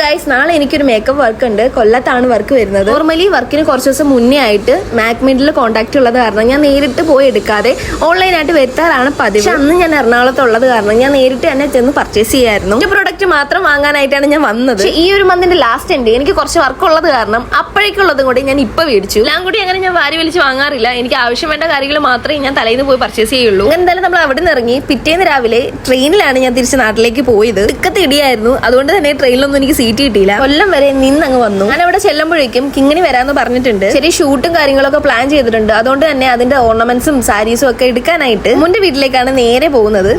Guys നാളെ എനിക്കൊരു makeup work ഉണ്ട്. കൊല്ലത്താണ് വർക്ക് വരുന്നത്. നോർമലി വർക്കിന് കുറച്ച് ദിവസം മുന്നേ ആയിട്ട് മാക്മിഡിൽ കോണ്ടാക്ട് ഉള്ളത് കാരണം ഞാൻ നേരിട്ട് പോയി എടുക്കാതെ ഓൺലൈനായിട്ട് വരുത്താറാണ് പതിവ്. അന്ന് ഞാൻ എറണാകുളത്ത് ഉള്ളത് കാരണം ഞാൻ നേരിട്ട് തന്നെ ചെന്ന് പർച്ചേസ് ചെയ്യായിരുന്നു. പ്രൊഡക്റ്റ് മാത്രം വാങ്ങാനായിട്ടാണ് ഞാൻ വന്നത്. ഈ ഒരു മന്തിന്റെ ലാസ്റ്റ് എൻഡ് എനിക്ക് കുറച്ച് വർക്ക് ഉള്ളത് കാരണം അപ്പോഴേക്കുള്ളതും കൂടി ഞാൻ ഇപ്പൊ മേടിച്ചു. എല്ലാം കൂടി അങ്ങനെ ഞാൻ വാരി വലിച്ച് വാങ്ങാറില്ല. എനിക്ക് ആവശ്യം വേണ്ട കാര്യങ്ങൾ മാത്രമേ ഞാൻ തലേന്ന് പോയി പർച്ചേസ് ചെയ്യുള്ളൂ. എന്തായാലും നമ്മൾ അവിടെ നിന്ന് ഇറങ്ങി പിറ്റേന്ന് രാവിലെ ട്രെയിനിലാണ് ഞാൻ തിരിച്ച് നാട്ടിലേക്ക് പോയത്. ഇക്കത്തെ ഇടിയായിരുന്നു. അതുകൊണ്ട് തന്നെ ട്രെയിനിലൊന്നും എനിക്ക് സീറ്റ് കിട്ടിയില്ല. കൊല്ലം വരെ നിന്നങ്ങ് വന്നു. ഞാൻ അവിടെ ചെല്ലുമ്പോഴേക്കും കിങ്ങിണി വരാന്ന് പറഞ്ഞിട്ടുണ്ട്. ചെറിയ ഷൂട്ടും കാര്യങ്ങളൊക്കെ പ്ലാൻ ചെയ്തിട്ടുണ്ട്. അതുകൊണ്ട് തന്നെ അതിന്റെ ഓർണമെന്റ്സും സാരീസും ഒക്കെ എടുക്കാനായിട്ട് മുന്റെ വീട്ടിലേക്കാണ് നേരെ പോകുന്നത്.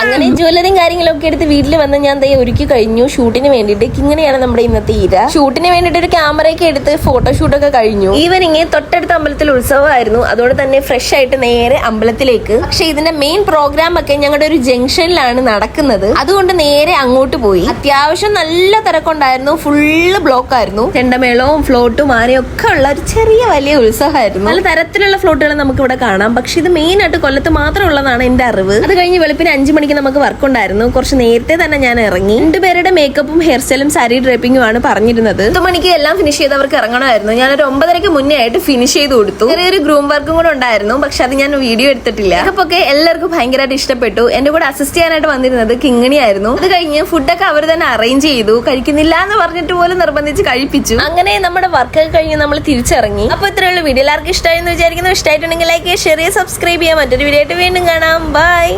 അങ്ങനെ ജ്വല്ലറിയും കാര്യങ്ങളൊക്കെ എടുത്ത് വീട്ടിൽ വന്ന് ഞാൻ ദേ ഒരുക്കി കഴിഞ്ഞു. ഷൂട്ടിന് വേണ്ടിയിട്ട്. ഇങ്ങനെയാണ് നമ്മുടെ ഇന്നത്തെ ഈര. ഷൂട്ടിന് വേണ്ടിയിട്ട് ഒരു ക്യാമറയൊക്കെ എടുത്ത് ഫോട്ടോഷൂട്ടൊക്കെ കഴിഞ്ഞു. ഈവനിങ് തൊട്ടടുത്ത അമ്പലത്തിൽ ഉത്സവമായിരുന്നു. അതുകൊണ്ട് തന്നെ ഫ്രഷ് ആയിട്ട് നേരെ അമ്പലത്തിലേക്ക്. പക്ഷെ ഇതിന്റെ മെയിൻ പ്രോഗ്രാം ഒക്കെ ഞങ്ങളുടെ ഒരു ജംഗ്ഷനിലാണ് നടക്കുന്നത്. അതുകൊണ്ട് നേരെ അങ്ങോട്ട് പോയി. അത്യാവശ്യം നല്ല തിരക്കുണ്ടായിരുന്നു. ഫുള്ള് ബ്ലോക്ക് ആയിരുന്നു. ചെണ്ടമേളവും ഫ്ലോട്ടും ആനയും ഒക്കെ ഉള്ള ഒരു ചെറിയ വലിയ ഉത്സവമായിരുന്നു. പല തരത്തിലുള്ള ഫ്ലോട്ടുകൾ നമുക്ക് ഇവിടെ കാണാം. പക്ഷെ ഇത് മെയിൻ ആയിട്ട് കൊല്ലത്ത് മാത്രം ഉള്ളതാണ് എന്റെ അറിവ്. അത് കഴിഞ്ഞ് വെളുപ്പിന് അഞ്ചു മണിക്ക് നമുക്ക് വർക്ക് ഉണ്ടായിരുന്നു. കുറച്ച് നേരത്തെ തന്നെ ഞാൻ ഇറങ്ങി. രണ്ടുപേരുടെ മേക്കപ്പും ഹെയർ സ്റ്റൈലും സാരി ഡ്രേപ്പിംഗും ആണ് പറഞ്ഞിരുന്നത്. പത്ത് മണിക്ക് എല്ലാം ഫിനിഷ് ചെയ്തവർക്ക് ഇറങ്ങണമായിരുന്നു. ഞാൻ ഞാനൊരു ഒമ്പതരയ്ക്ക് മുന്നേ ആയിട്ട് ഫിനിഷ് ചെയ്ത് കൊടുത്തു. ചെറിയൊരു ഗ്രൂം വർക്കും കൂടെ ഉണ്ടായിരുന്നു. പക്ഷെ അത് ഞാൻ വീഡിയോ എടുത്തിട്ടില്ല. മേക്കപ്പൊക്കെ എല്ലാവർക്കും ഭയങ്കരമായിട്ട് ഇഷ്ടപ്പെട്ടു. എന്റെ കൂടെ അസിസ്റ്റ് ചെയ്യാനായിട്ട് വന്നിരുന്നത് കിങ്ങിണി ആയിരുന്നു. അത് കഴിഞ്ഞ് ഫുഡൊക്കെ അവർ തന്നെ അറേഞ്ച് ചെയ്തു. കഴിക്കുന്നില്ല എന്ന് പറഞ്ഞിട്ട് പോലും നിർബന്ധിച്ച് കഴിപ്പിച്ചു. അങ്ങനെ നമ്മുടെ വർക്ക് കഴിഞ്ഞ് നമ്മൾ തിരിച്ചിറങ്ങി. അപ്പൊ ഇത്രയുള്ള വീഡിയോ എല്ലാവർക്കും ഇഷ്ടമായെന്ന് വിചാരിക്കുന്നു. ഇഷ്ടമായിട്ടുണ്ടെങ്കിൽ ലൈക്ക് ഷെയർ സബ്സ്ക്രൈബ് ചെയ്യാൻ മറ്റൊരു വീഡിയോ ആയിട്ട് വീണ്ടും കാണാം. ബൈ